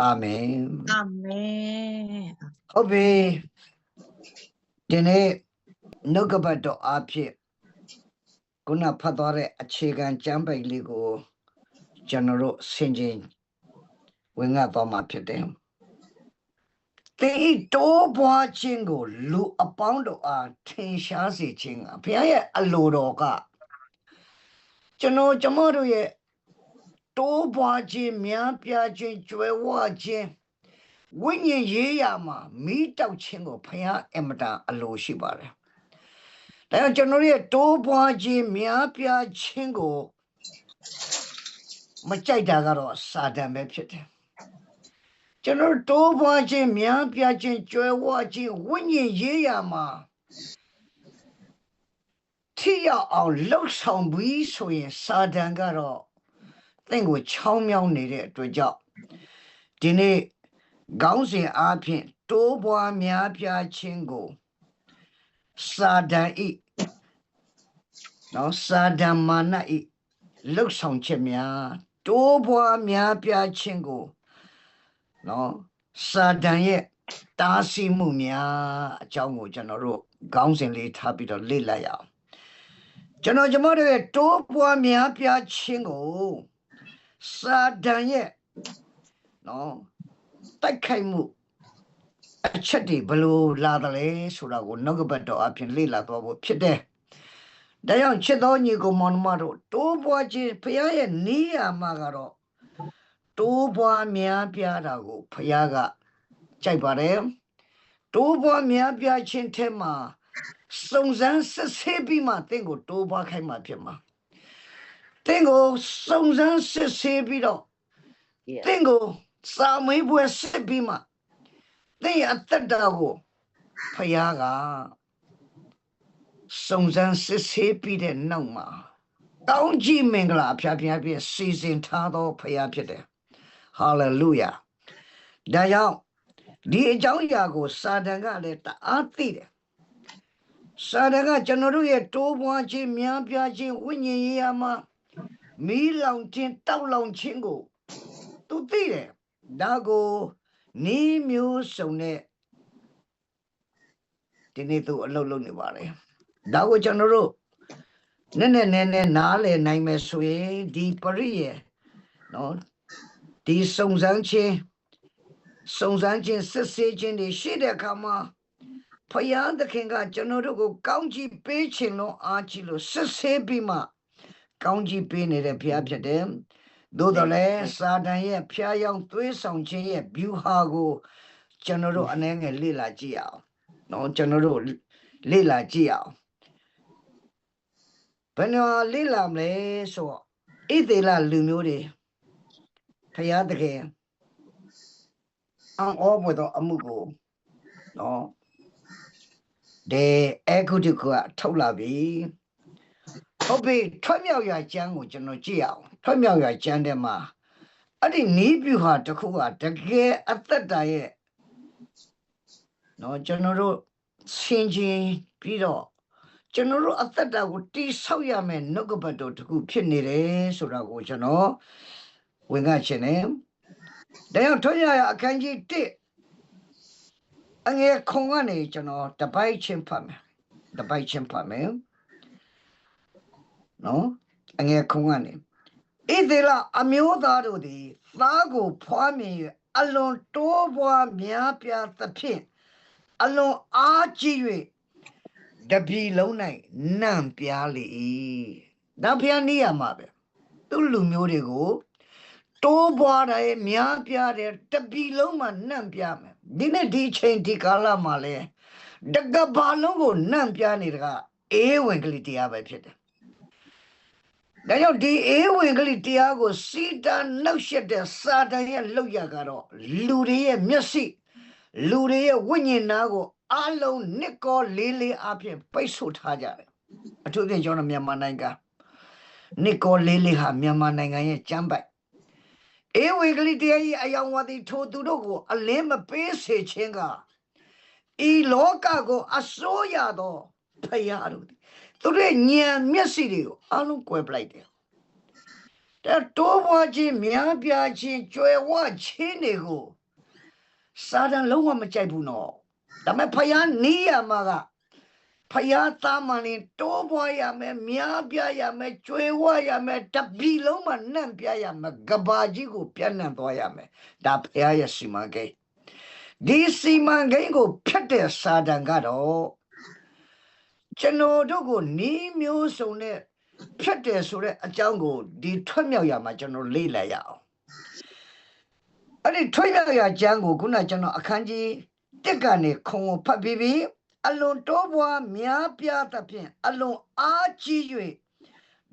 အာမင်အာမင်ဟုတ်ပြီဒီနေ့နှုတ်ကပတ်တော်အဖြစ်ခုနဖတ်သွားတဲ့အခြေခံကျမ်းပိုက်လေးကိုကျွန်တော်တို့ဆင်ခြင်ဝင်ငါသွားမှာဖြစ်တယ်သင်ဤတိုးပွားခြင်းကိုလူအပေါင်းတို့အားထင်ရှားစေခြင်းကဘုရားရဲ့အလိုတော်ကကျွန်တော်ကျမတို့ရဲ့ တိုးပွားခြင်းများပြားခြင်းကြွယ်ဝခြင်းဝိညာဉ်ရေးရာမှာမိတောက်ခြင်းကိုဘုရားအမတန်အလိုရှိပါတယ်။ဒါကြောင့်ကျွန်တော်တို့ရဲ့တိုးပွားခြင်းများပြားခြင်းကိုမကြိုက်တာကတော့စာတန်ပဲဖြစ်တယ်။ကျွန်တော်တို့တိုးပွားခြင်းများပြားခြင်းကြွယ်ဝခြင်းဝိညာဉ်ရေးရာမှာထိရောက်အောင်လှုပ်ဆောင်ပြီးဆိုရင်စာတန်ကတော့ သင်ကိုချောင်းမြောင်းနေတဲ့အတွက်ကြောင့်ဒီနေ့ခေါင်းစဉ်အားဖြင့်တိုးပွားများပြားခြင်းကိုစာတန်ဤနော်စာတန်မာနဤလှုပ်ဆောင်ချက်များတိုးပွားများပြားခြင်းကိုနော်စာတန်ရဲ့တားဆီးမှုများအကြောင်းကိုကျွန်တော်တို့ခေါင်းစဉ်လေးထားပြီးတော့လေ့လာရအောင်ကျွန်တော်ကျမတို့ရဲ့တိုးပွားများပြားခြင်းကို စာတန်ရဲ့နော်တိုက်ခိုက်မှုအချက်တွေဘယ်လို့လာတယ်လဲဆိုတာကိုနောက်ကပတ်တော်အပြင်လေ့လာသွားဖို့ဖြစ်တယ်။ဒါကြောင့်ချစ်တော်ညီကိုမောင်နှမတို့တိုးပွားခြင်းဖခင်ရဲ့နေရာမှာကတော့တိုးပွားများပြားတာကိုဖခင်ကကြိုက်ပါတယ်။တိုးပွားများပြားခြင်းထဲမှာစုံစမ်းစစ်ဆေးပြီးမှတင့်ကိုတိုးပွားခိုင်းမှဖြစ်မှာ။ တင့်ကိုစုံစမ်းစစ်ဆေးပြီးတော့ Yes. တင့်ကိုစာမေးပွဲစစ်ပြီးမှတင့်ရဲ့အသက်တာကိုဖယားကစုံစမ်းစစ်ဆေးပြီးတဲ့နောက်မှာကောင်းကြီးမင်္ဂလာအဖျားဖျားပြည့်စီစဉ်ထားသောဖယားဖြစ်တယ်ဟာလေလုယာဒါကြောင့်ဒီအကြောင်းအရာကိုစာတန် များပြားခြင်းဝိညာဉ်ရေးရာမှာမီးလောင်ခြင်းတောက်လောင်ခြင်းကိုသူသိတယ်ဒါကိုနီးမျိုးစုံနဲ့ဒီနေ့သူအလုပ်လုပ်နေပါတယ်ဒါကိုကျွန်တော်တို့နည်းနည်းနည်းနည်းနားလည်နိုင်မယ်ဆိုရင်ဒီပရိယေနော်ဒီစုံစမ်းခြင်းစုံစမ်းခြင်းစစ်ဆေးခြင်းတွေရှိတဲ့အခါမှာဖယားသခင်ကကျွန်တော်တို့ကိုကောင်းချီးပေးခြင်းလို့အားကြီးလို့စစ်ဆေးပြီးမှ ကောင်းချီးပေးနေတဲ့ဘုရားဖြစ်တယ်သို့တော်လည်းစာတန်ရဲ့ဖျားယောင်းသွေးဆောင်ခြင်းရဲ့ view ဟာကိုကျွန်တော်တို့အနေငယ်လေ့လာကြည့်အောင်။နော်ကျွန်တော်တို့လေ့လာကြည့်အောင်။ဘယ်နော်လေ့လာမလဲဆိုတော့ဣသေလလူမျိုးတွေဖျားတကယ်အံ့ဩပွေသောအမှုကိုနော်ဒေအခုတကထုတ်လာပြီ။ ဟုတ်ပြီထွက်မြောက်ရာကျမ်းကိုကျွန်တော်ကြည့်အောင်ထွက်မြောက်ရာကျမ်းထဲမှာအဲ့ဒီနီးပြူဟာတစ်ခုကတကယ်အသက်တာရဲ့နော်ကျွန်တော်တို့ဆင်ခြင်ပြီးတော့ကျွန်တော်တို့အသက်တာကိုတိဆောက်ရမယ်နှုတ်ကပတ်တော်တစ်ခုဖြစ်နေတယ်ဆိုတာကိုကျွန်တော်ဝင်ကချင်တယ်။ဒါကြောင့်ထွန်းရရအခန်းကြီး1အငယ်ခုံကနေကျွန်တော်တပိုက်ချင်းဖတ်မယ်။တပိုက်ချင်းဖတ်မယ်။ နော်အငယ်ခုံကနေဣသေလအမျိုးသားတို့သည်သားကိုဖွားမြင်၍အလွန်တိုးပွားများပြားသဖြင့်အလွန်အားကြီး၍တပြီလုံး၌နံ့ပြားလေ၏ဒါဖျားနေရမှာပဲသူလူမျိုးတွေကိုတိုးပွားတယ်များပြားတယ်တပြီလုံးမှာနံ့ပြားမယ်ဒီနေ့ဒီချိန်ဒီကာလမှာလဲတကဘာလုံးကိုနံ့ပြားနေတာကအေးဝင်ကလေးတရားပဲဖြစ်တယ် ဒါကြောင့်ဒီအေးဝင်ကလေးတရားကိုစီတာနှောက်ရှက်တဲ့စာတန်ရဲ့လောက်ရကတော့လူတွေရဲ့မျက်စိလူတွေရဲ့ဝိညာဉ်သားကိုအလုံးနှစ်ကောလေးလေးအဖြစ်ပိတ်ဆို့ထားကြတယ်အထူးသဖြင့်ကျွန်တော်မြန်မာနိုင်ငံနှစ်ကောလေးလေးဟာမြန်မာနိုင်ငံရဲ့ကျမ်းပိုက်အေးဝင်ကလေးတရားကြီးအယောင်ဝါဒီထိုသူတို့ကို အလင်းမပေးစေခြင်းကဤလောကကို အစိုးရသောဖရာတို့သည် သူတို့ရဲ့ဉာဏ်မျက်စိတွေကိုအလုံးကွယ်ပလိုက်တယ်ဒါတိုးပွားခြင်းများပြားခြင်းကြွယ်ဝခြင်းတွေကိုစာတန်လုံးဝမကြိုက်ဘူးနော်ဒါပေမဲ့ဖယားနီးရမှာကဖယားသားမန်ရင်တိုးပွားရမယ်များပြားရမယ်ကြွယ်ဝရမယ်တပီလုံးမှာနှံ့ပြရမယ်ကဘာကြီးကိုပြန့်နှံ့သွားရမယ်ဒါဖယားရဲ့စီမံကိန်းဒီစီမံကိန်းကိုဖျက်တဲ့စာတန်ကတော့ ကျွန်တော်တို့ကိုနီးမျိုးစုံနဲ့ဖြတ်တယ်ဆိုတဲ့အကြောင်းကိုဒီထွက်မြောက်ရမှာကျွန်တော်လေ့လာရအောင်အဲ့ဒီထွက်မြောက်ရကျမ်းကိုခုနကျွန်တော်အခန်းကြီးတက်ကနေခုံကိုဖတ်ပြီးပြီးအလွန်တိုးပွားများပြားသဖြင့်အလွန်အားကြီး၍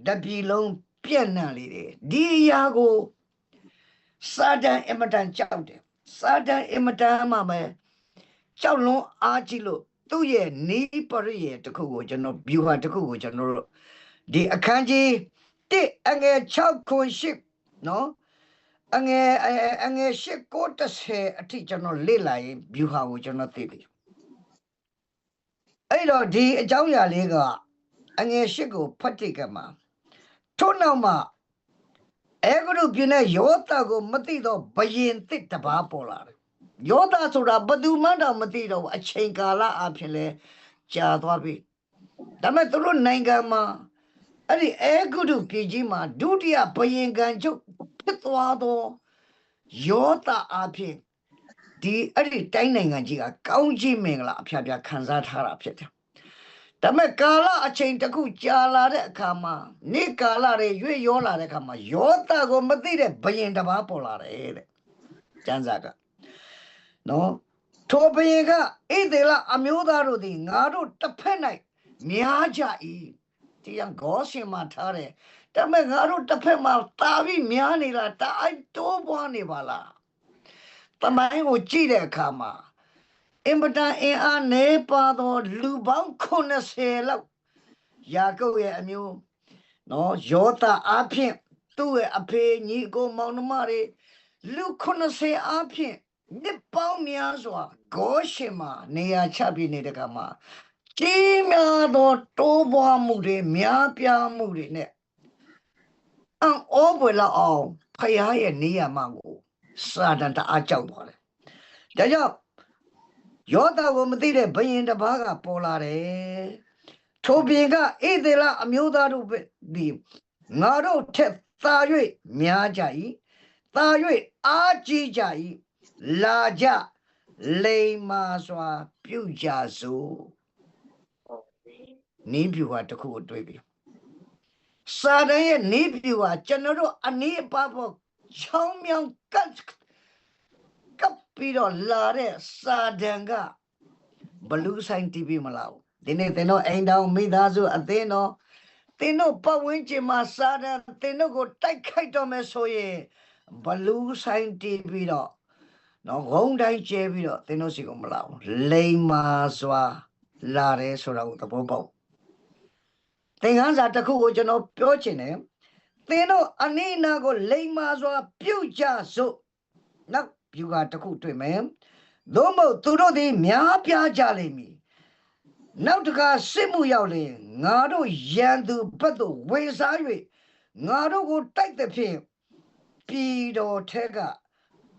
တပြီလုံးပြန့်နှံ့လေတယ်ဒီအရာကိုစာတန်အမတန်ကြောက်တယ်စာတန်အမတန်မှပဲကြောက်လွန်အားကြီးလို့ သူ့ရဲ့နီးပရိယေတစ်ခုကိုကျွန်တော် view ဟာတစ်ခုကိုကျွန်တော်တို့ဒီအခန်းကြီး1အငယ်6ခွန်8နော်အငယ်အငယ်8ကို30အထိကျွန်တော်လေ့လာရင် view ဟာကိုကျွန်တော်သိပြီအဲ့တော့ဒီအကြောင်းအရာလေးကအငယ်၈ကိုဖတ်ကြည့်ကြမှာထို့နောက်မှာအဲဂရုပြင်းတဲ့ယောသကိုမသိတော့ဘယင်တစ်တပါးပေါ်လာတယ် ယောသဆိုတာဘယ်သူမှတော့မသိတော့ဘူးအချိန်ကာလအဖြစ်လဲကြာသွားပြီဒါပေမဲ့သူတို့နိုင်ငံမှာအဲ့ဒီအဲဂရုပြည်ကြီးမှာဒုတိယဘယင်ကံချုပ်ဖြစ်သွားတော့ယောသအဖြစ်ဒီအဲ့ဒီတိုင်းနိုင်ငံကြီးကကောင်းကြီးမင်္ဂလာအဖျားဖျားခံစားထားတာဖြစ်တယ်။ဒါပေမဲ့ကာလအချိန်တစ်ခုကြာလာတဲ့အခါမှာနေ့ကာလတွေရွေ့ရောလာတဲ့အခါမှာယောသကိုမသိတဲ့ဘယင်တစ်ပါးပေါ်လာတယ်တဲ့။ကျမ်းစာက နော်ထိုဘယင်ကဣသေလအမျိုးသားတို့သည်ငါတို့တစ်ဖက်၌များကြ၏တရားဂေါရှင်မှာထားတယ်။ဒါပေမဲ့ငါတို့တစ်ဖက်မှာတာပြီးများနေလားတာအိုက်တိုးပွားနေပါလား။တမိုင်းကိုကြည့်တဲ့အခါမှာအင်ပတန်အင်အားနေပါသောလူပေါင်း80လောက်ယာကုပ်ရဲ့အမျိုးနော်ယောသအားဖြင့်သူ့ရဲ့အဖေညီကိုမောင်နှမတွေလူ80အားဖြင့် နှစ်ပေါင်းများစွာဂေါရှင်မှာနေရာချပြီးနေတဲ့ကမှာကြီးများသောတိုးပွားမှုတွေများပြားမှုတွေနဲ့အံ့ဩပွေလောက်အောင်ဖခင်ရဲ့နေရာမှာကိုစာတန်တအားကြောက်သွားတယ်။ဒါကြောင့်ယောသကိုမသိတဲ့ဘယင်တစ်ပါးကပေါ်လာတယ်။ထိုပြင်ကဣသေလအမျိုးသားတို့ဒီငါတို့ထက်သာ၍များကြ၏။သာ၍အားကြီးကြ၏။ လာကြလိမ္မာစွာ ပြုကြစို့။နိဗျူဟာတစ်ခုကိုတွေးပြီ။စာတန်ရဲ့နိဗျူဟာကျွန်တော်တို့အနည်းအပါးပေါ်ချောင်းမြောင်ကတ်ကပ်ပြီးတော့လာတဲ့စာဒန်ကဘလူးဆိုင်တီးပြီးမလားဒီနေ့သင်တို့အိမ်တောင်မိသားစုအသင်းတော်သင်တို့ပတ်ဝန်းကျင်မှာစာဒန်သင်တို့ကိုတိုက်ခိုက်တော့မယ်ဆိုရင်ဘလူးဆိုင်တီးပြီးတော့ နော်ဂုံးတိုင်းကျဲပြီးတော့သင်တို့စီကိုမလာဘူးလိမ္မာစွာလာတယ်ဆိုတာကိုသဘောပေါက်သင်္ကန်းစာတစ်ခုကိုကျွန်တော်ပြောချင်တယ်သင်တို့အနိနာကိုလိမ္မာစွာ ပြုတ်ကြစို့နောက်ဗျူဟာတစ်ခုတွေ့မယ်သို့မဟုတ်သူတို့သည်များပြားကြလိမ့်မည်နောက်တခါစစ်မှုရောက်ရင်ငါတို့ရန်သူဘက်သို့ဝေစား၍ငါတို့ကိုတိုက်သဖြင့်ပြည်တော်ထက်က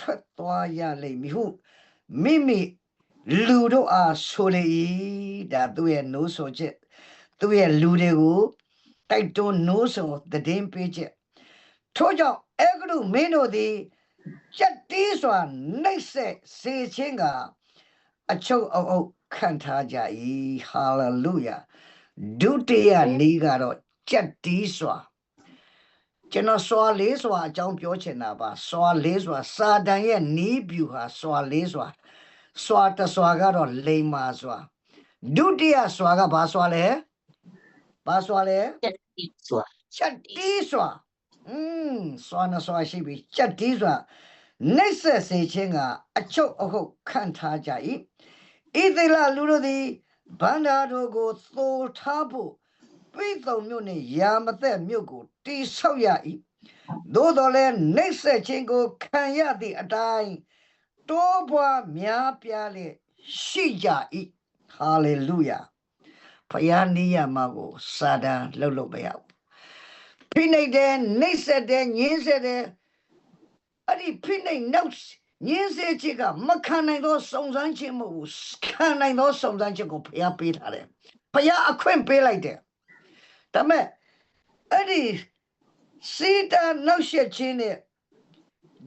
ထွက်သွားရလိမ့်မည်ဟုမိမိလူတို့အားဆိုလေ၏ဒါသူရဲ့နိုးဆိုချက်သူရဲ့လူတွေကိုတိုက်တွန်းနိုးဆိုတဲ့င်းပေးချက်ထို့ကြောင့်အဲဂရုမင်းတို့သည်ကြက်တီးစွာနှိပ်စက်စေခြင်းကအချုပ်အုပ်ခံထားကြ၏ဟာလေလုယာဒုတိယနေ့ကတော့ကြက်တီးစွာ ကျွန်တော်စွာလေးစွာအကြောင်းပြောချင်တာပါစွာလေးစွာစာတန်ရဲ့နီးပြူဟာစွာလေးစွာစွာတစွာကတော့လိမ္မာစွာဒုတိယစွာကဘာစွာလဲဘာစွာလဲချက်တီစွာချက်တီးစွာอืมစွာနစွာရှိပြီချက်တီးစွာနှိပ်ဆက်စေခြင်းကအချုပ်အဟုတ်ခံထားကြ၏ဣသေလလူတို့သည်ဗန္ဒာတို့ကိုသိုထားဖို့ ပိသုံမြို့နှင့်ယာမသက်မြို့ကိုတိဆောက်ရ၏သို့တော်လည်းနှိပ်ဆက်ခြင်းကိုခံရသည့်အတိုင်းတိုးပွားများပြားလျက်ရှိကြ၏ဟာလေလုယာဖယားနိယမကိုစာတန်လှုပ်လှုပ်မရဘူးဖိနှိပ်တယ်နှိပ်စက်တယ်ညှင်းဆက်တယ်အဲ့ဒီဖိနှိပ်နောက်ညှင်းဆက်ခြင်းကမခံနိုင်သောစုံစမ်းခြင်းမဟုတ်ဘူးခံနိုင်သောစုံစမ်းခြင်းကိုဖျားပေးထားတယ်ဖျားအခွင့်ပေးလိုက်တယ် ဒါပေမဲ့အဲ့ဒီစီတာနောက်ဆက်ခြင်းနဲ့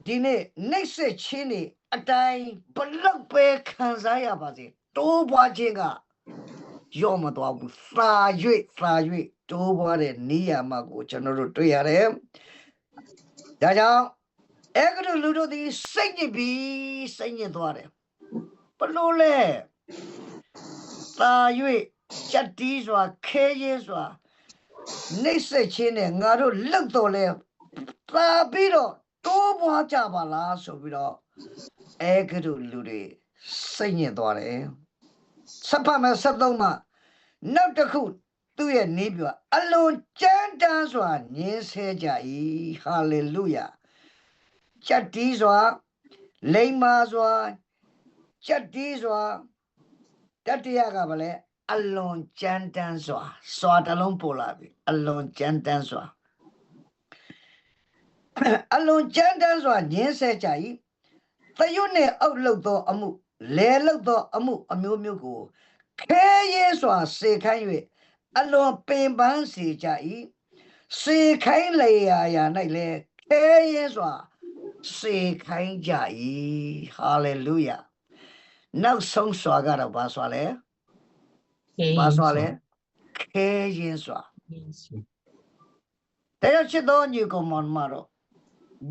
ဒီနေ့နှိပ်စက်ခြင်းနဲ့အတိုင်းဘလောက်ပဲခံစားရပါစေတိုးပွားခြင်းကရော့မသွားဘူးသာ၍သာ၍တိုးပွားတဲ့နေရာမှာကိုကျွန်တော်တို့တွေ့ရတယ်ဒါကြောင့်အဲ့ကလူတို့ဒီစိတ်ညစ်ပြီးစိတ်ညစ်သွားတယ်ဘလို့လဲသာ၍ချက်တီးစွာခဲရဲစွာ နှိပ်စက်ခြင်းနဲ့ငါတို့လောက်တော်လဲသာပြီးတော့တိုးပွားကြပါလားဆိုပြီးတော့အဲကလူလူတွေစိတ်ညစ်သွားတယ်ဆက်ဖတ်မယ်ဆက်သုံးမှာနောက်တစ်ခုသူ့ရဲ့နေပြအလွန်ကြမ်းတမ်းစွာညင်းဆဲကြ၏ဟာလေလုယာချက်တီးစွာလိမ္မာစွာချက်တီးစွာတတိယကဘာလဲ အလွန်ကြမ်းတမ်းစွာစွာတလုံးပို့လာပြီအလွန်ကြမ်းတမ်းစွာအလွန်ကြမ်းတမ်းစွာညင်းဆဲကြ၏သရွတ်နှင့်အောက်လုသောအမှုလဲလုသောအမှုအမျိုးမျိုးကိုခဲရဲစွာစေခိုင်း၍အလွန်ပင်ပန်းစေကြ၏စေခိုင်းလေရာရာ၌လဲခဲရဲစွာစေခိုင်းကြ၏ဟာလေလုယာနောက်ဆုံးစွာကတော့ဘာစွာလဲ ဘာစွာလဲခဲရင်စွာတရားချစ်တော်ညီကောင်မမတော်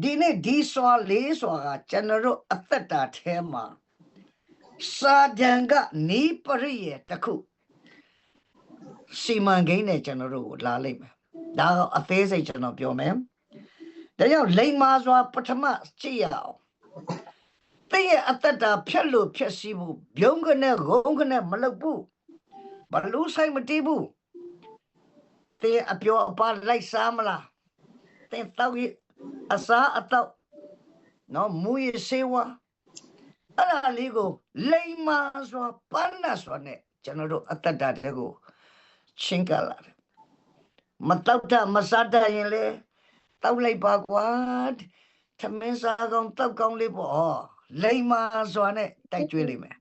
ဒီနေ့ဒီစွာလေးစွာကကျွန်တော်တို့အသက်တာထဲမှာစာဒံကနီးပရိယေတစ်ခုစီမံကိန်းနဲ့ကျွန်တော်တို့ကိုလာလိုက်မယ်ဒါကအသေးစိတ်ကျွန်တော်ပြောမယ်ဒါကြောင့်လိမ္မာစွာပထမကြည့်ရအောင်တည့်ရဲ့အသက်တာဖြတ်လို့ဖြတ်စီးဖို့ဘုံကနဲ့ဂုံကနဲ့မလုပ်ဘူး ဘလူးဆိုင်မတီးဘူးတည့်အပြောအပါလိုက်စားမလားတည့်တောက်ရအစားအတော့နော်မူရစေဝါအဲ့ဒါလေးကိုလိမ္မာစွာပန်းနာစွာနဲ့ကျွန်တော်တို့အသက်တာတဲ့ကိုချင်းကလာတယ်မတောက်တာမစားတတ်ရင်လေတောက်လိုက်ပါကွာသမင်းစားကောင်းတောက်ကောင်းလေးပေါ့လိမ္မာစွာနဲ့တိုက်ကျွေးလိမ့်မယ်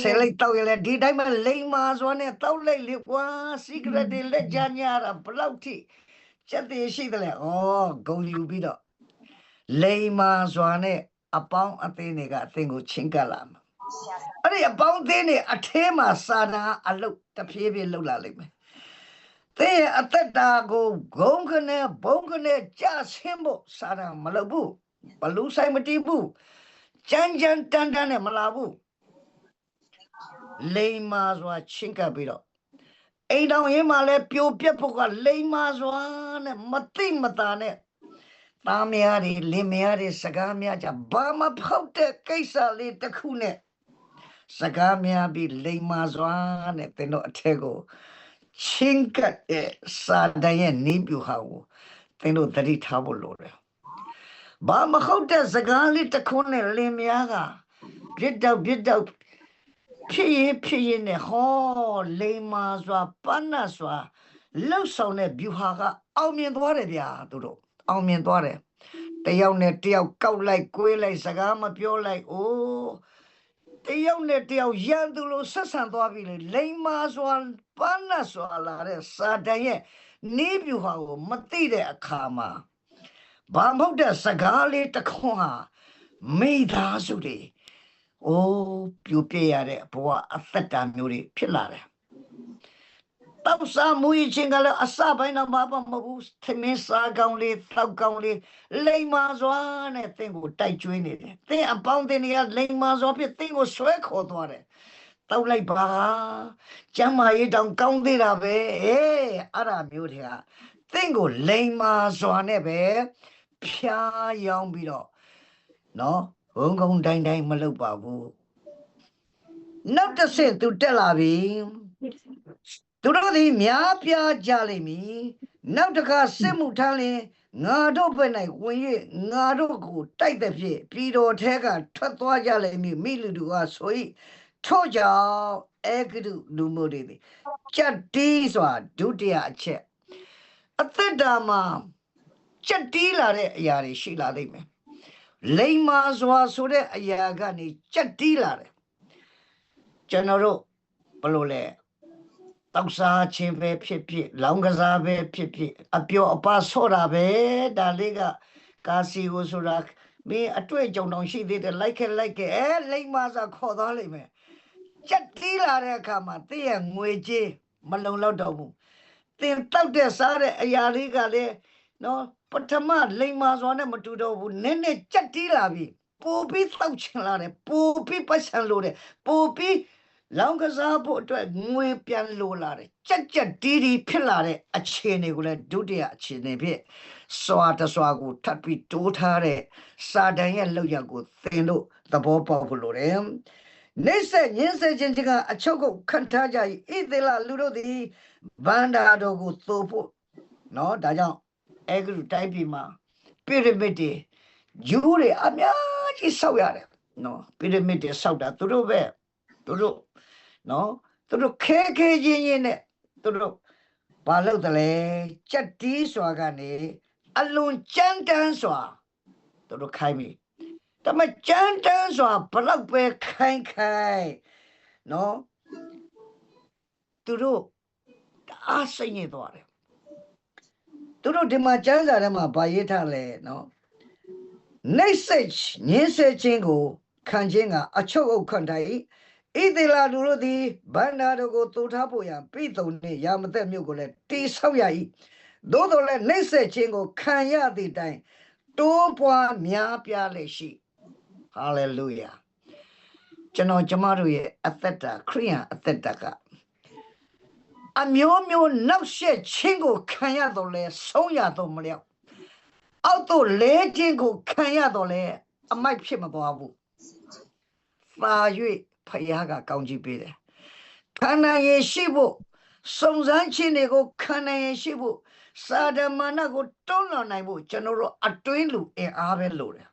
ဆယ်လိုက်တောက်ရလေဒီတိုင်းမှာလိမ္မာစွာနဲ့တောက်လိုက်လေကွာစီကရက်တွေလက်ကြညာတာဘလောက်ထိချက်တည်ရှိတယ်လေဩဂုံယူပြီးတော့လိမ္မာစွာနဲ့အပေါင်းအသင်းတွေကအသင်ကိုချင်းကပ်လာမှာအဲ့ဒီအပေါင်းအသင်းတွေအထဲမှာစာနာအလုတ်တဖြည်းဖြည်းလှုပ်လာလိမ့်မယ်သင်ရဲ့အသက်တာကိုဂုံခနဲ့ဘုံခနဲ့ကြဆင်းဖို့စာနာမလုပ်ဘူးဘလူးဆိုင်မတီးဘူးကြမ်းကြမ်းတန်တန်နဲ့မလာဘူး လိမ္မာစွာချင်းကပ်ပြီးတော့အိမ်တော်ရင်းမှာလဲပြိုပြက်ဖို့ကလိမ္မာစွာနဲ့မသိမသာနဲ့သားမယားတွေလင်မယားတွေစကားများကြဘာမဖောက်တဲ့ကိစ္စလေးတစ်ခုနဲ့စကားများပြီးလိမ္မာစွာနဲ့သင်တို့အထက်ကိုချင်းကပ်တဲ့စာတန်ရဲ့နေပြူဟာကိုသင်တို့သတိထားဖို့လိုတယ်ဘာမဟုတ်တဲ့စကားလေးတစ်ခုနဲ့လင်မယားကပြစ်တော့ပြစ်တော့ ဖြစ်ရင်ဖြစ်ရင်နဲ့ဟောလိမ္မာစွာပန်းနစွာလှုပ်ဆောင်တဲ့ view ဟာကအောင်မြင်သွားတယ်ဗျာသူတို့အောင်မြင်သွားတယ်တယောက်နဲ့တယောက်ကောက်လိုက်ကွေးလိုက်စကားမပြောလိုက်အိုးတယောက်နဲ့တယောက်ရန်သူလိုဆက်ဆံသွားပြီလေလိမ္မာစွာပန်းနစွာလာတဲ့စာတန်ရဲ့နေပြူဟာကိုမသိတဲ့အခါမှာဘာမဟုတ်တဲ့စကားလေးတစ်ခွန်းဟာမိသားစုတွေ အိုးပြူပြရတဲ့ဘဝအသက်တာမျိုးတွေဖြစ်လာတယ်တောက်စားမူရင်ချင်းကလည်းအစပိုင်းတော့ဘာမှမဟုတ်ဘူးသမင်းစားကောင်းလေးတောက်ကောင်းလေးလိမ္မာစွာနဲ့သင်ကိုတိုက်ကျွေးနေတယ်သင်အပေါင်းတင်တွေကလိမ္မာစွာဖြင့်သင်ကိုဆွဲခေါ်သွားတယ်တောက်လိုက်ပါကျမ်းမာရေးတောင်ကောင်းသေးတာပဲအေးအဲ့ဒါမျိုးတွေကသင်ကိုလိမ္မာစွာနဲ့ပဲဖြားယောင်းပြီးတော့နော် ဘုံကုန်းတိုင်းတိုင်းမလုပ်ပါဘူးနောက်တစ်ဆင့်သူတက်လာပြီသူတို့သည်များပြားကြလိမ့်မည်နောက်တစ်ခါစစ်မှုထမ်းလင်ငါတို့ဘက်၌ဝင်၍ငါတို့ကိုတိုက်သည်ဖြင့်ပြည်တော်ထဲကထွက်သွားကြလိမ့်မည်မိလူတို့ကဆို၏ထို့ကြောင့်အဲဂရုလူမျိုးတွေသည်ကြက်တီးစွာဒုတိယအချက်အသက်တာမှာကြက်တီးလာတဲ့အရာတွေရှိလာလိမ့်မယ် လိမ္မာစွာဆိုတဲ့အရာကနေကြက်တီးလာတယ်ကျွန်တော်တို့ဘယ်လိုလဲတောက်စားခြင်းပဲဖြစ်ဖြစ်လောင်းကစားပဲဖြစ်ဖြစ်အပျော်အပါဆော့တာပဲဒါလေးကကာစီကိုဆိုတာမင်းအတွေ့အကြုံတောင်ရှိသေးတယ်လိုက်ခဲ့လိုက်ခဲ့အဲလိမ္မာစွာခေါ်သွားလိမ့်မယ်ကြက်တီးလာတဲ့အခါမှာတည့်ရဲ့ငွေကြေးမလုံလောက်တော့ဘူးတင်တောက်တဲ့စားတဲ့အရာလေးကလည်းနော် ပထမလိမ္မာစွာနဲ့မတူတော့ဘူးနည်းနည်းကြက်တီးလာပြီပိုပြီးတောက်ချင်လာတယ်ပိုပြီးပတ်စံလို့တယ်ပိုပြီးလောင်းကစားဖို့အတွက်ငွေပြန်လိုလာတယ်ကြက်ကြက်တီးတီးဖြစ်လာတဲ့အခြေအနေကိုလည်းဒုတိယအခြေအနေဖြစ်စွာတစွာကိုထပ်ပြီးတိုးထားတဲ့စာတန်ရဲ့လောက်ရကိုသင်တို့သဘောပေါက်ဖို့လိုတယ်နေဆက်ညင်းဆက်ခြင်းကအချုပ်ကိုခံထားကြ၏ဣသေလလူတို့သည်ဗန္ဒာတော်ကိုသို့ဖို့နော်ဒါကြောင့် အဲဂရုတိုင်းပြည်မှာပိရမစ်တွေဂျူးတွေအများကြီးဆောက်ရတယ်နော်ပိရမစ်တွေဆောက်တာသူတို့ပဲသူတို့နော်သူတို့ခဲခဲချင်းချင်းနဲ့သူတို့ဘာလုပ်တယ်လဲကြက်တီးစွာကနေအလွန်ကြမ်းတမ်းစွာသူတို့ခိုင်းပြီဒါပေမဲ့ကြမ်းတမ်းစွာဘလောက်ပဲခိုင်းခိုင်းနော်သူတို့တအားစိတ်ညစ်သွားတယ် သူတို့ဒီမှာကျမ်းစာထဲမှာဗာရေးထားလဲနော်နှိမ့်ဆက်ညင်းဆဲခြင်းကိုခံခြင်းကအချုပ်အုပ်ခံထား၏ဣသေလလူတို့သည်ဗန္နာတို့ကိုတူထားဖို့ရန်ပြည်တုံနှင့်ရာမသက်မြို့ကိုလည်းတိဆောက်ရ၏သို့တော်လည်းနှိမ့်ဆက်ခြင်းကိုခံရသည့်တိုင်တိုးပွားများပြားလေရှိဟာလေလုယာကျွန်တော်ကျမတို့ရဲ့အသက်တာခရိယန်အသက်တာက အမျိုးမျိုးနောက်ဆက်ခြင်းကိုခံရတော့လဲဆုံးရတော့မလျောက်အောက်သို့လဲခြင်းကိုခံရတော့လဲအမိုက်ဖြစ်မသွားဘူးသာ၍ဖယားကကောင်းကြီးပေးတယ်ခန္ဓာရဲ့ရှိဖို့စုံစမ်းခြင်းတွေကိုခန္ဓာရဲ့ရှိဖို့စာဒမာနကိုတွန်းလှန်နိုင်ဖို့ကျွန်တော်တို့အတွင်းလူအင်အားပဲလိုတယ်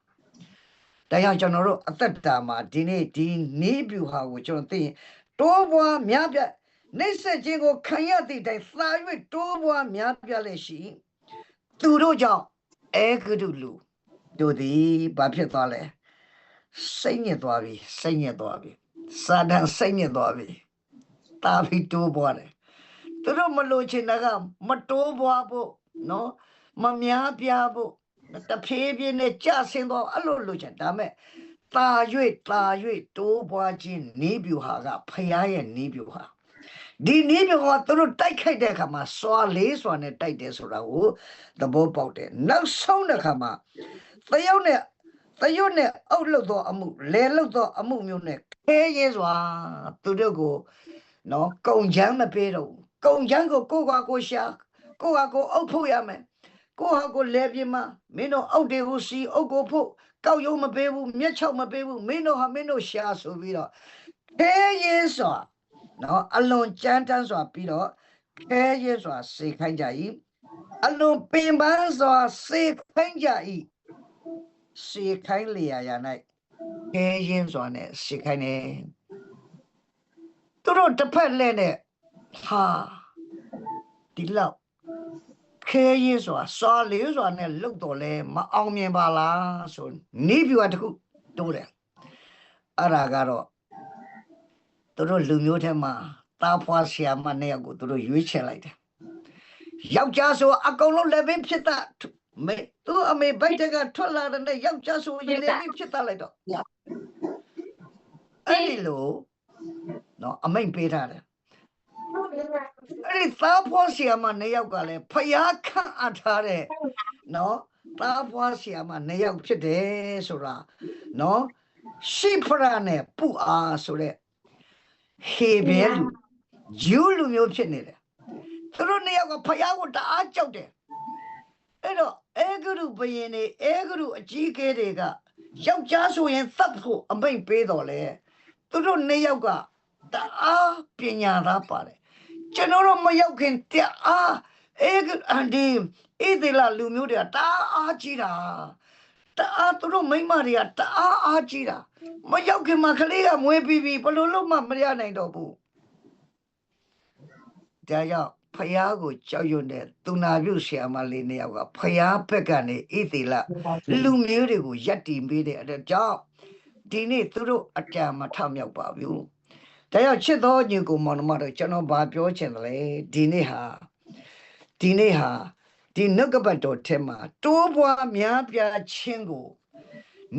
ဒါကြောင့်ကျွန်တော်တို့အသက်တာမှာဒီနေ့ဒီနေပြူဟာကိုကျွန်တော်သိရင်တိုးပွားများပြ နှိမ့်ဆက်ခြင်းကိုခံရသည့်တိုင်သာ၍တိုးပွားများပြလေရှိသူတို့ကြောင့်အဲဂရုလူတို့သည်ဘာဖြစ်သွားလဲစိတ်ညစ်သွားပြီစိတ်ညစ်သွားပြီစာဒန်စိတ်ညစ်သွားပြီတာပြီးတိုးပွားတယ်သူတို့မလို့ချင်တာကမတိုးပွားဖို့နော်မများပြားဖို့တဖြည်းဖြည်းနဲ့ကြဆင်းသွားအဲ့လိုလို့ချင်ဒါမဲ့တာ၍တာ၍တိုးပွားခြင်းနေပြူဟာကဖရားရဲ့နေပြူဟာ ဒီနည်းမျိုးကသူတို့တိုက်ခိုက်တဲ့အခါမှာစွာလေးစွာနဲ့တိုက်တယ်ဆိုတာကိုသဘောပေါက်တယ်နောက်ဆုံးတဲ့အခါမှာသရုပ်နဲ့သရုပ်နဲ့အုပ်လုသောအမှုလဲလုသောအမှုမျိုးနဲ့ခဲရဲစွာသူတို့ကိုနော်ကုံချမ်းမပေးတော့ဘူးကုံချမ်းကိုကိုယ့်ဟာကိုယ်ရှာကိုယ့်ဟာကိုယ်အုပ်ဖို့ရမယ်ကိုယ့်ဟာကိုယ်လဲပြမမင်းတို့အုပ်တွေကိုစီအုပ်ကိုဖို့ကောက်ရုံမပေးဘူးမျက်ချောက်မပေးဘူးမင်းတို့ဟာမင်းတို့ရှာဆိုပြီးတော့ခဲရဲစွာ နော်အလွန်ကြမ်းတမ်းစွာပြီးတော့ခဲရဲစွာစေခိုင်းကြ၏အလွန်ပင်ပန်းစွာစေခိုင်းကြ၏စေခိုင်းလျာရာ၌ခဲရင်စွာနဲ့စေခိုင်းတယ်သူတို့တစ်ဖက်လက်နဲ့ဟာဒီလောက်ခဲရင်စွာစွာလေးစွာနဲ့လုတ်တော်လဲမအောင်မြင်ပါလားဆိုနေပြူတခုတိုးတယ်အဲ့ဒါကတော့သူ တို့လူမျိုးထဲမှာတာဖွာဆရာမနှစ်ယောက်ကိုသူတို့ရွေးချယ်လိုက်တယ်ယောက်ျားဆိုအကုန်လုံးလည်းပင်ဖြစ်တာမေသူအမေဘိုက်တကထွက်လာတဲ့ယောက်ျားဆိုရင်လည်းပင်ဖြစ်တာလိုက်တော့အဲ့ဒီလိုနော်အမိန်ပေးထားတယ်အဲ့ဒီသာဖွာဆရာမနှစ်ယောက်ကလည်းဖျားခန့်အပ်ထားတဲ့နော်သာဖွာဆရာမနှစ်ယောက်ဖြစ်တယ်ဆိုတာနော်ရှိဖရာနဲ့ပူအားဆိုတဲ့ ဟေဘဲလူဂျူးလူမျိုးဖြစ်နေတယ်သူတို့နှစ်ယောက်ကဖယားကိုတအားကြောက်တယ်အဲ့တော့အဲဂရုဘယင်နေအဲဂရုအကြီးကဲတွေကယောက်ျားဆိုရင်သတ်ဖို့အမိတ်ပေးတော်လဲသူတို့နှစ်ယောက်ကတအားပညာသားပါတယ်ကျွန်တော်တို့မရောက်ခင်တအားအဲအန်ဒီအေးဒီလာလူမျိုးတွေကတအားအားကြီးတာ တအားသူတို့မိမတွေကတအားအားကြီးတာမရောက်ခင်မှာကလေးကမွေးပြီးပြီဘလို့လို့မှမရနိုင်တော့ဘူးဒါကြောင့်ဖယားကိုကြောက်ရွံ့တဲ့သူနာပြုဆရာမလေးနှစ်ယောက်ကဖယားဘက်ကနေဣသေလလူမျိုးတွေကိုယက်တီပေးတဲ့အတွက်ကြောင့်ဒီနေ့သူတို့အကြံမထမြောက်ပါဘူး။ဒါကြောင့်ချစ်တော်ညီကိုမောင်နှမတို့ကျွန်တော်ဘာပြောချင်တယ်လဲဒီနေ့ဟာဒီနေ့ဟာ ဒီနှုတ်ကပတ်တော်ထဲမှာတိုးပွားများပြားခြင်းကို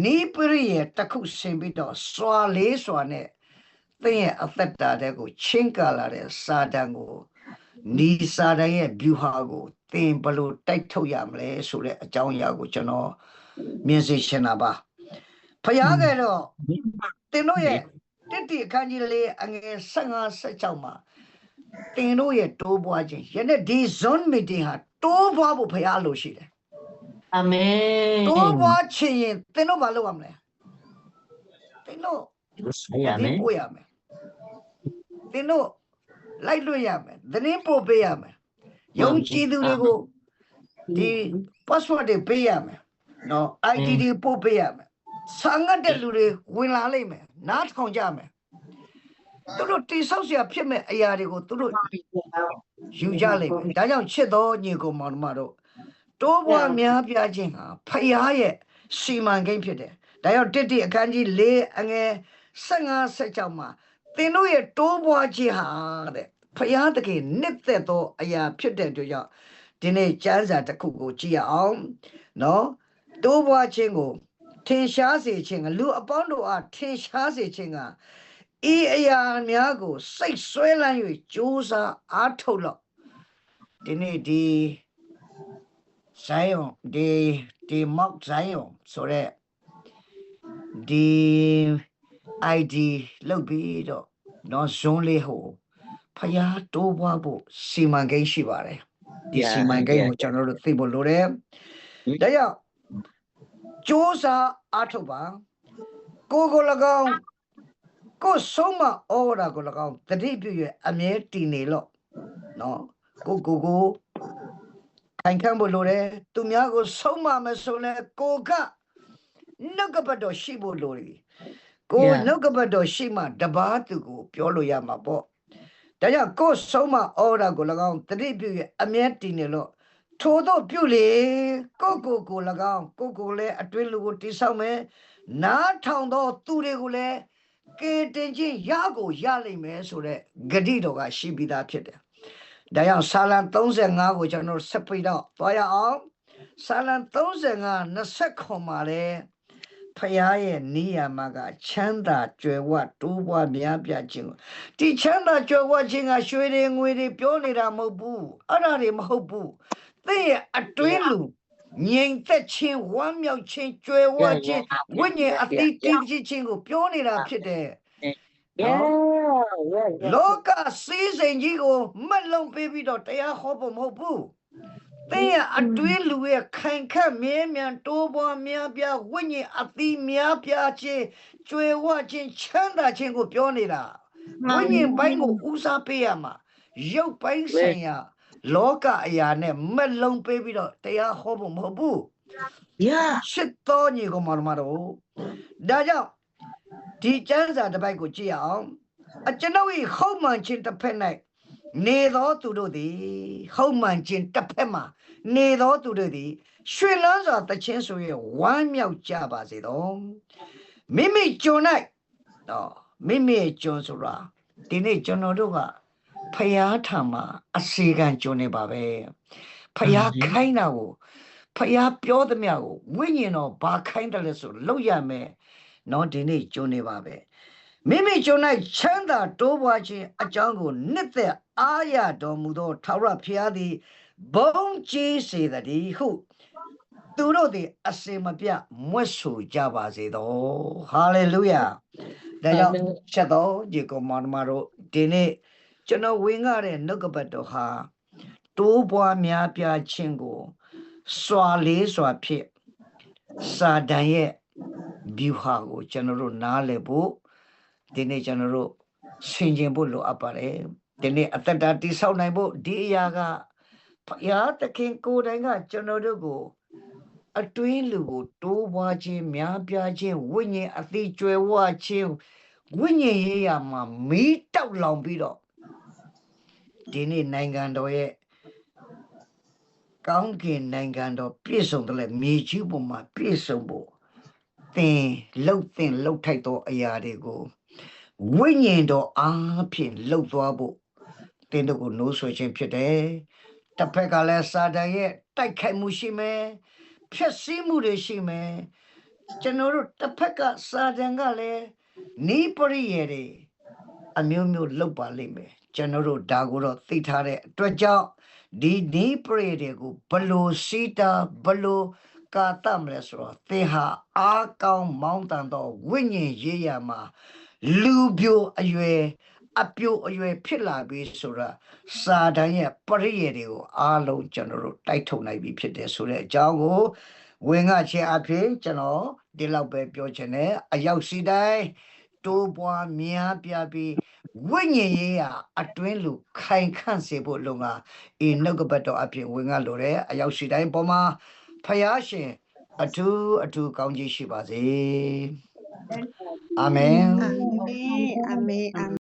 နိပရိယတစ်ခုဆင်ပြီးတော့စွာလေးစွာနဲ့သင်ရဲ့အသက်တာတဲ့ကိုချင်းကာလာတဲ့စာတန်ကိုနီစာတန်ရဲ့ view ဟာကိုသင်ဘယ်လိုတိုက်ထုတ်ရမလဲဆိုတဲ့အကြောင်းအရာကိုကျွန်တော်မြင်စေချင်တာပါဖျားခဲ့တော့သင်တို့ရဲ့တစ်တိအခန်းကြီးလေးအငယ်15 16မှာသင်တို့ရဲ့တိုးပွားခြင်းယနေ့ဒီ zone meeting ဟာ တိုးပွားဖို့ဖျားလို့ရှိတယ်အာမင်တိုးပွားချင်ရင်သင်တို့မလုပ်ရမလဲသင်တို့ဆက်ရမယ်ပို့ရမယ်သင်တို့လိုက်လွှတ်ရမယ်သတင်းပို့ပေးရမယ်ယုံကြည်သူတွေကိုဒီ password တွေပေးရမယ်နော် ID တွေပို့ပေးရမယ်ဆာငတ်တဲ့လူတွေဝင်လာလိမ့်မယ်နားထောင်ကြမယ် သူတို့တိဆောက်เสียဖြစ်မဲ့အရာတွေကိုသူတို့ယူကြလိမ့်မယ်ဒါကြောင့်ချစ်တော်ညီကိုမောင်နှမတို့တိုးပွားများပြားခြင်းဟာဖယားရဲ့စီမံကိန်းဖြစ်တယ်ဒါကြောင့်တစ်တိအခန်းကြီး၄အငယ်15 16မှာသင်တို့ရဲ့တိုးပွားခြင်းဟာတဲ့ဖယားတကယ်နှစ်သက်သောအရာဖြစ်တဲ့အတွက်ကြောင့်ဒီနေ့ကျမ်းစာတစ်ခုကိုကြည့်ရအောင်နော်တိုးပွားခြင်းကိုထင်ရှားစေခြင်းကလူအပေါင်းတို့အားထင်ရှားစေခြင်းက ဤအရာများကို စိတ်ဆွဲလန်း၍ကြိုးစားအားထုတ်လို့ဒီနေ့ဒီဇိုင်းအောင်ဒီဒီမောက်ဇိုင်းအောင်ဆိုရက်ဒီ ID လောက်ပြီးတော့နော်ဇွန်လေးဟိုဖျားတိုးပွားဖို့စီမံကိန်းရှိပါတယ်ဒီစီမံကိန်းကိုကျွန်တော်တို့သိဖို့လိုတယ်ဒါကြောင့်စ조사အားထုတ်ပါကိုကို၎င်း ကိုဆုံးမဩဝါဒကို၎င်းတတိပြုရအမြဲတည်နေလို့နော်ကိုကိုကိုခိုင်ခံ့ဖို့လိုတယ်သူများကိုဆုံးမမဆိုလဲကိုကနှုတ်ကပတ်တော်ရှိဖို့လိုတယ်ကို Yeah. နှုတ်ကပတ်တော်ရှိမှတပားသူကိုပြောလို့ရမှာပေါ့ဒါကြောင့်ကိုဆုံးမဩဝါဒကို၎င်းတတိပြုရအမြဲတည်နေလို့ထို့သောပြုလေကိုကိုကို၎င်းကိုကိုလည်းအတွင်းလူကိုတိဆောက်မယ်နားထောင်သောသူတွေကိုလည်း ကေတင်ချင်းရကိုရလိမ့်မယ်ဆိုတဲ့ဂတိတော်ကရှိပြီးသားဖြစ်တယ်။ဒါကြောင့်ဆာလံ35ကိုကျွန်တော်တို့ဆက်ပြီးတော့သွားရအောင်။ဆာလံ35 20ခွန်မှာလဲဖရာရဲ့နိယာမကချမ်းသာကြွယ်ဝတိုးပွားများပြားခြင်းကိုဒီချမ်းသာကြွယ်ဝခြင်းကရွှေတွေငွေတွေပြောနေတာမဟုတ်ဘူး။အဲ့ဒါတွေမဟုတ်ဘူး။သင်ရဲ့အတွင်းလူ ငြိမ်သက်ခြင်းဝမ်းမြောက်ခြင်းကြွယ်ဝခြင်းဝိညာဉ်အတိတ်တည်ခြင်းခြင်းကိုပြောနေတာဖြစ်တယ်။ယေယေလောကစည်းစိမ်ကြီးကိုမက်လုံးပေးပြီးတော့တရားဟောဖို့မဟုတ်ဘူး။သင်ရဲ့အတွင်းလူရဲ့ခိုင်ခတ်မြဲမြံတိုးပွားများပြားဝိညာဉ်အသီးများပြားခြင်းကြွယ်ဝခြင်းချမ်းသာခြင်းကိုပြောနေတာ။ဝိညာဉ်ပိုင်းကိုဦးစားပေးရမှာ။ရုပ်ပိုင်းဆိုင်ရာ လောကအရာနဲ့မက်လုံးပေးပြီးတော့တရားဟောဖို့မဟုတ်ဘူး။ယာရှစ်တော်ညီကောင်မတော်မတော်ဒါကြောင့်ဒီကျမ်းစာတစ်ပိုက်ကိုကြည့်ရအောင်အကျွန်ုပ်၏ဟုတ်မှန်ခြင်းတစ်ဖက်၌နေသောသူတို့သည်ဟုတ်မှန်ခြင်းတစ်ဖက်မှာနေသောသူတို့သည်ရွှေလန်းစွာတခြင်းဆိုရဝမ်းမြောက်ကြပါစေသောမိမိကျွန်၌တော့မိမိရဲ့ကျွန်ဆိုတာဒီနေ့ကျွန်တော်တို့က ဖယားထာမှာအစီကံကျုံနေပါပဲဖယားခိုင်းတာကိုဖယားပြောသမျှကိုဝိညာဉ်တော်ဘာခိုင်းတယ်လဲဆိုလောက်ရမယ်နော်ဒီနေ့ကျုံနေပါပဲမိမိကျုံ၌ချမ်းသာတိုးပွားခြင်းအကြောင်းကိုနှစ်သက်အားရတော်မူသောထာဝရဘုရားသည်ဘုံကြီးစေသည်ဟုသူတို့သည်အစင်မပြမွတ်ဆူကြပါစေတော့ဟာလေလုယာဒါကြောင့်ချက်တော်ဒီကောင်မတော်တို့ဒီနေ့ ကျွန်တော်ဝင်ရတဲ့နှုတ်ကပတ်တော်ဟာတိုးပွားများပြားခြင်းကိုစွာလေးစွာဖြစ်စာတန်ရဲ့ view ဟာကိုကျွန်တော်တို့နားလည်ဖို့ဒီနေ့ကျွန်တော်တို့ဆင်ခြင်ဖို့လိုအပ်ပါတယ်ဒီနေ့အသက်တာတိဆောက်နိုင်ဖို့ဒီအရာကဘုရားသခင်ကိုယ်တိုင်ကကျွန်တော်တို့ကိုအတွင်းလူကိုတိုးပွားခြင်းများပြားခြင်းဝိညာဉ်အသိကျွယ်ဝခြင်းဝိညာဉ်ရေးရာမှာမီးတောက်လောင်ပြီးတော့ ဒီနေ့နိုင်ငံတော်ရဲ့ကောင်းကင်နိုင်ငံတော်ပြည့်စုံတယ်လေမြေကြီးပေါ်မှာပြည့်စုံဖို့သင်လှုပ်သင်လှုပ်ထိုက်သောအရာတွေကိုဝိညာဉ်တော်အားဖြင့်လှုပ်သွားဖို့သင်တို့ကိုနှိုးဆွခြင်းဖြစ်တယ်တစ်ဖက်ကလည်းစာတန်ရဲ့တိုက်ခိုက်မှုရှိမယ်ဖျက်ဆီးမှုတွေရှိမယ်ကျွန်တော်တို့တစ်ဖက်ကစာတန်ကလည်းနီးပရိယေတွေ အမျိုးမျိုးလောက်ပါလိမ့်မယ်ကျွန်တော်တို့ဒါကိုတော့သိထားတဲ့အတွက်ကြောင့်ဒီဒီပရိတွေကိုဘလို့စီတာဘလို့ကာတမလဲဆိုတော့သင်ဟာအာကောင်းမောင်းတန်သောဝိညာဉ်ရေးရမှာလူပြိုအရွယ်အပြိုအရွယ်ဖြစ်လာပြီဆိုတာစာတန်ရဲ့ပရိယေတွေကိုအားလုံးကျွန်တော်တို့တိုက်ထုတ်နိုင်ပြီဖြစ်တယ်ဆိုတဲ့အကြောင်းကိုဝင်ငါခြင်းအဖြစ်ကျွန်တော်ဒီလောက်ပဲပြောချင်တယ်အရောက်စီတိုင်း တိုးပွားများပြားပြီးဝိညာဉ်ရေးရာအတွင်းလူခိုင်ခန့်စေဖို့လုံကအေနှုတ်ကပတ်တော်အပြင်ဝင်ကလိုတဲ့အရောက်ရှိတိုင်းပေါ်မှာဖယားရှင်အထူးအထူးကောင်းကြီးရှိပါစေအာမင်အာမင်အာမင်အာမင်